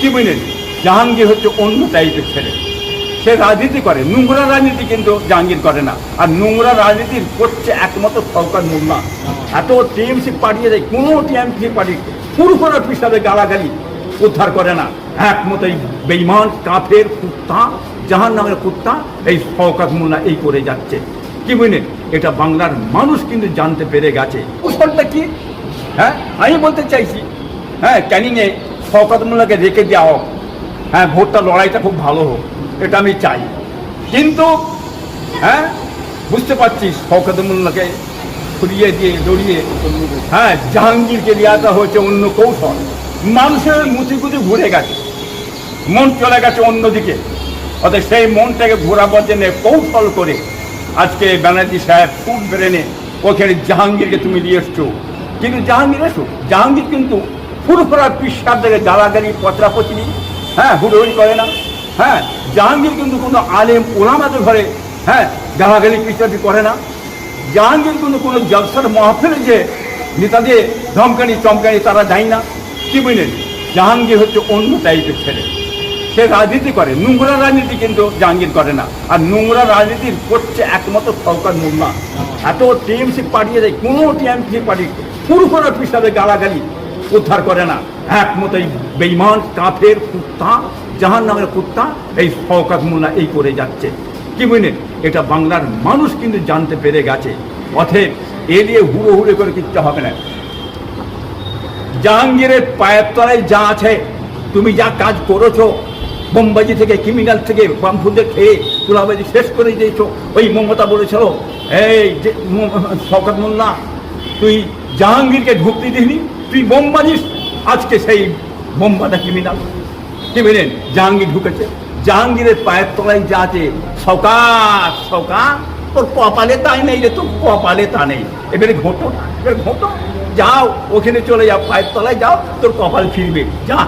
কি বুঝলেন জাহাঙ্গীর হচ্ছে অন্য টাইপের ছেলে। সে রাজনীতি করে। নোংরা রাজনীতি কিন্তু জাহাঙ্গীর করে না। আর নোংরা রাজনীতির করছে একমাত্র সরকার মোল্লা এত টিএমসি পাঠিয়ে দেয়, কোনো টিএমসি পার্টি পুরুষরা হিসাবে গালাগালি উদ্ধার করে না। একমত এই বেইমান কাফের কুত্তা জাহান নামের কুত্তা, এই শওকাত মোল্লা এই করে যাচ্ছে। কি বুঝলেন এটা বাংলার মানুষ কিন্তু জানতে পেরে গেছে। কৌশলটা কি? হ্যাঁ আমি বলতে চাইছি। হ্যাঁ ক্যানিংয়ে শওকাত মোল্লাকে রেখে দেওয়া হোক। হ্যাঁ ভোটটা লড়াইটা খুব ভালো হোক, এটা আমি চাই। কিন্তু হ্যাঁ বুঝতে পারছিস শওকাত মোল্লাকে খুলিয়ে দিয়ে দড়িয়ে হ্যাঁ জাহাঙ্গীরকে দেওয়াটা হয়েছে অন্য কৌশল। মানুষের মুতিগুতি ঘুরে গেছে। মন চলে গেছে অন্যদিকে। অর্থাৎ সেই মনটাকে ঘোরাবার জন্য কৌশল করে আজকে ব্যানার্জি সাহেব ফুট ব্রেনে ওখানে জাহাঙ্গীরকে তুমি নিয়ে এসছো। কিন্তু জাহাঙ্গীর এসো। জাহাঙ্গীর কিন্তু ফুরফুরা পিসার থেকে গালাগালি পচরাপচরি হ্যাঁ হুড়োহুড়ি করে না। হ্যাঁ জাহাঙ্গীর কিন্তু কোনো আলেম ওলামাদের ঘরে হ্যাঁ গালাগালি পিসাপি করে না। জাহাঙ্গীর কিন্তু কোনো জলসার মহাফিলে যে নেতাদের ধমকানি, চমকানি তারা যায় না। বুঝলেন? জাহাঙ্গীর হচ্ছে অন্য টাইপের ছেলে। সে রাজনীতি করে। নোংরা রাজনীতি কিন্তু জাহাঙ্গীর করে না। আর নোংরা রাজনীতির করছে একমাত্র সরকার মোল্লা এত টিএমসি দেয়, কোনো টিএমসি পার্টি পুরুষরা হিসাবে গালাগালি। উদ্ধার করে না। একমত এই বেইমান কাফের, কুত্তা জাহান নামের কুত্তা, এই শওকাত মোল্লা এই করে যাচ্ছে। কি বুঝলেন? এটা বাংলার মানুষ কিন্তু জানতে পেরে গেছে। অথব এ নিয়ে হুড়ো হুড়ো করে কিচ্ছু হবে না। জাহাঙ্গীরের পায়ের তলায় যা আছে, তুমি যা কাজ করেছ বোম্বাজি থেকে, ক্রিমিনাল থেকে বামফুদের খেয়ে তুলাবাজি শেষ করে দিয়েছ, ওই মমতা বলেছিল, এই যে শওকত মোল্লা, তুই জাহাঙ্গীরকে ঢুকতে দিসনি? তুই বোমবাজিস আজকে সেই বোমবাদা ক্রিমিনাল কি মিলেন জাহাঙ্গীর ঢুকেছে। জাহাঙ্গীরের পায়ের তলায় যা আছে সকাল সকাল তোর কপালে তাই নেই রে, তোর কপালে তা নেই। এবারে ঘোটো এবারে ঘোটো। যাও, ওখানে চলে যাও পায়ের তলায় যাও, তোর কপাল ফিরবে। যা।